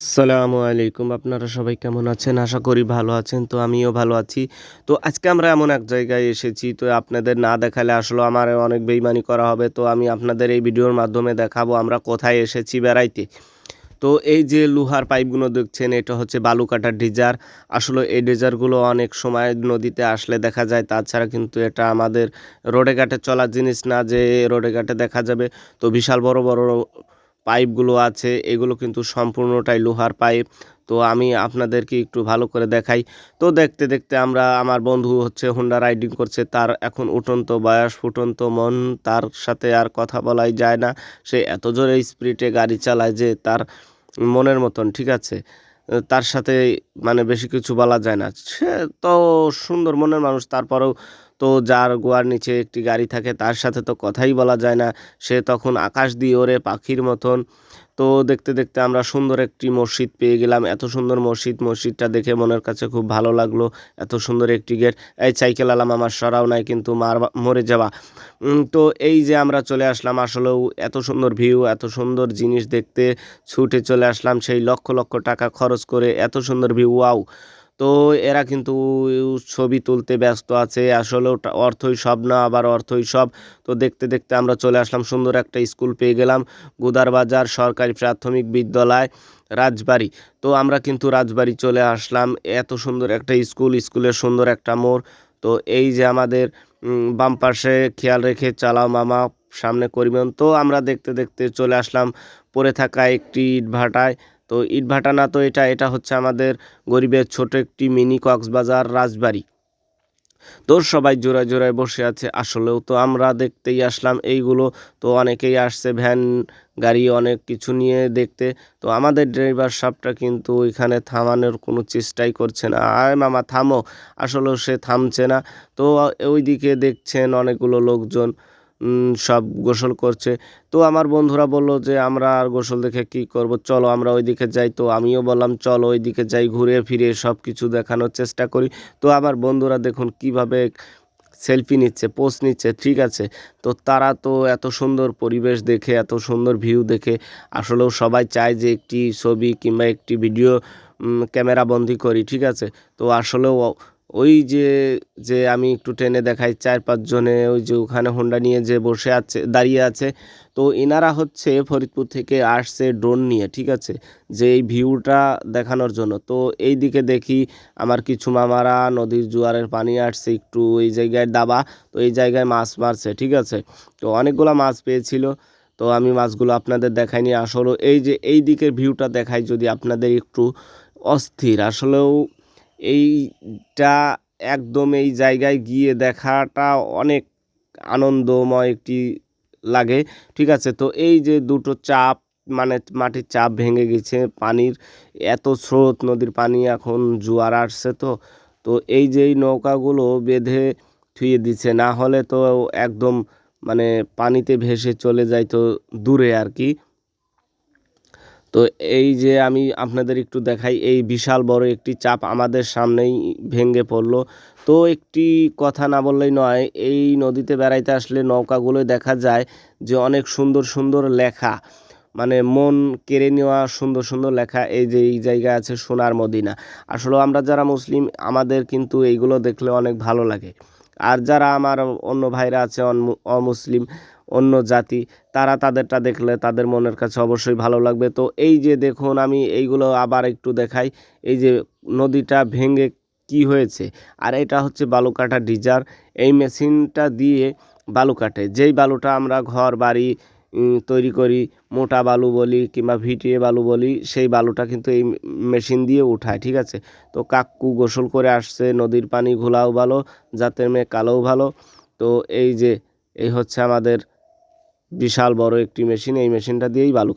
আসসালামু আলাইকুম, আপনারা সবাই কেমন আছেন? আশা করি ভালো আছেন, তো আমিও ভালো আছি। তো আজকে আমরা এমন এক জায়গায় এসেছি, তো আপনাদের না দেখালে আসলে আমার অনেক বেইমানি করা হবে, তো আমি আপনাদের এই ভিডিওর মাধ্যমে দেখাবো আমরা কোথায় এসেছি বেড়াইতে। তো এই যে লোহার পাইপগুলো দেখছেন, এটা হচ্ছে বালু কাটার ডিজার। আসলে এই ডিজারগুলো অনেক সময় নদীতে আসলে দেখা যায়, তাছাড়া কিন্তু এটা আমাদের রোডে ঘাটে চলার জিনিস না যে রোডে ঘাটে দেখা যাবে। তো বিশাল বড় বড় পাইপগুলো আছে, এগুলো কিন্তু সম্পূর্ণটাই লোহার পাইপ। তো আমি আপনাদেরকে একটু ভালো করে দেখাই। তো দেখতে দেখতে আমরা, আমার বন্ধু হচ্ছে হোন্ডা রাইডিং করছে, তার এখন উঠন্ত বয়স, ফুটন্ত মন, তার সাথে আর কথা বলাই যায় না। সে এত জোরে স্পিডে গাড়ি চালায় যে তার মনের মতন, ঠিক আছে? তার সাথে মানে বেশি কিছু বলা যায় না। সে তো সুন্দর মনের মানুষ, তারপরেও তো যার গোয়ার নিচে একটি গাড়ি থাকে, তার সাথে তো কথাই বলা যায় না। সে তখন আকাশ দিয়ে ওরে পাখির মতন তো দেখতে দেখতে আমরা সুন্দর একটি মসজিদ পেয়ে গেলাম। এত সুন্দর মসজিদ, মসজিদটা দেখে মনের কাছে খুব ভালো লাগল। এত সুন্দর একটি গেট। এই সাইকেল আলাম আমার সরাও নাই, কিন্তু মার মরে যাওয়া। তো এই যে আমরা চলে আসলাম, আসলেও এত সুন্দর ভিউ, এত সুন্দর জিনিস দেখতে। ছুটে চলে আসলাম সেই লক্ষ লক্ষ টাকা খরচ করে এত সুন্দর ভিউ, ওয়াও। তো এরা কিন্তু ছবি তুলতে ব্যস্ত আছে। আসলে অর্থই সব না, আবার অর্থই সব। তো দেখতে দেখতে আমরা চলে আসলাম, সুন্দর একটা স্কুল পেয়ে গেলাম, গুদারবাজার সরকারি প্রাথমিক বিদ্যালয়, রাজবাড়ি। তো আমরা কিন্তু রাজবাড়ি চলে আসলাম, এত সুন্দর একটা স্কুল, স্কুলের সুন্দর একটা মোড়। তো এই যে আমাদের বাম পাশে খেয়াল রেখে চালাও মামা, সামনে করিবেন। তো আমরা দেখতে দেখতে চলে আসলাম, পড়ে থাকা একটি ইট ভাটায়। তো ইটভাটা না তো এটা এটা হচ্ছে আমাদের গরিবের ছোট একটি মিনি কক্সবাজার রাজবাড়ি। তো সবাই জোড়ায় জোড়ায় বসে আছে। আসলেও তো আমরা দেখতেই আসলাম এইগুলো। তো অনেকেই আসছে ভ্যান, গাড়ি অনেক কিছু নিয়ে দেখতে। তো আমাদের ড্রাইভার সাপটা কিন্তু ওইখানে থামানোর কোনো চেষ্টাই করছে না। আয় মামা, থামো। আসলেও সে থামছে না। তো ওইদিকে দেখছেন অনেকগুলো লোকজন। সব গোসল করছে। তো আমার বন্ধুরা বলল যে, আমরা আর গোসল দেখে কি করব? চলো, আমরা ওইদিকে যাই। তো আমিও বললাম, চলো, ওইদিকে যাই, ঘুরে ফিরে সব কিছু দেখানোর চেষ্টা করি। তো আমার বন্ধুরা দেখুন কীভাবে সেলফি নিচ্ছে পোস্ট নিচ্ছে, ঠিক আছে। তো তারা তো এত সুন্দর পরিবেশ দেখে, এত সুন্দর ভিউ দেখে, আসলেও সবাই চায় যে একটি ছবি কিংবা একটি ভিডিও ক্যামেরা বন্দি করি, ঠিক আছে। তো আসলেও ওই যে যে আমি একটু টেনে দেখাই চার পাঁচজনে ওই যে ওখানে হোন্ডা নিয়ে যে বসে আছে, দাঁড়িয়ে আছে। তো এনারা হচ্ছে ফরিদপুর থেকে আসছে ড্রোন নিয়ে, ঠিক আছে? যে এই ভিউটা দেখানোর জন্য। তো এই দিকে দেখি আমার কিছু মামারা নদীর জোয়ারের পানি আসছে, একটু এই জায়গায় দাবা, তো এই জায়গায় মাছ মারছে, ঠিক আছে? তো অনেকগুলো মাছ পেয়েছিল। তো আমি মাছগুলো আপনাদের দেখাইনি আসলে এই যে, এই দিকের ভিউটা দেখাই যদি আপনাদের একটু অস্থির। আসলেও এইটা একদম এই জায়গায় গিয়ে দেখাটা অনেক আনন্দময় একটি লাগে, ঠিক আছে? তো এই যে দুটো চাপ মানে মাটির চাপ ভেঙে গেছে পানির, এত স্রোত, নদীর পানি এখন জোয়ার আসছে তো তো এই যে নৌকাগুলো বেঁধে থুয়ে দিচ্ছে, না হলে তো একদম মানে পানিতে ভেসে চলে যায় তো দূরে আর কি। তো এই যে আমি আপনাদের একটু দেখাই, এই বিশাল বড় একটি চাপ আমাদের সামনেই ভেঙে পড়ল। তো একটি কথা না বললেই নয়, এই নদীতে বেড়াইতে আসলে নৌকাগুলোয় দেখা যায় যে অনেক সুন্দর সুন্দর লেখা মানে মন কেড়ে নেওয়া সুন্দর সুন্দর লেখা, এই যে এই জায়গা আছে সোনার মদিনা। আসলে আমরা যারা মুসলিম, আমাদের কিন্তু এইগুলো দেখলে অনেক ভালো লাগে। আর যারা আমার অন্য ভাইরা আছে অমুসলিম অন্য জাতি, তারা তাদেরটা দেখলে তাদের মনের কাছে অবশ্যই ভালো লাগবে। তো এই যে দেখুন আমি এইগুলো আবার একটু দেখাই, এই যে নদীটা ভেঙে কি হয়েছে? আর এটা হচ্ছে বালু কাটা ডিজার, এই মেশিনটা দিয়ে বালু কাটে। যেই বালুটা আমরা ঘর, বাড়ি তৈরি করি, মোটা বালু বলি কিংবা ভিটিয়ে বালু বলি, সেই বালুটা কিন্তু এই মেশিন দিয়ে উঠায়, ঠিক আছে? তো কাকু গোসল করে আসছে, নদীর পানি ঘোলাও ভালো, জাতের মেয়ে কালোও ভালো। তো এই যে, এই হচ্ছে আমাদের বিশাল বড় একটি মেশিন এই মেশিনটা দিয়েই বালু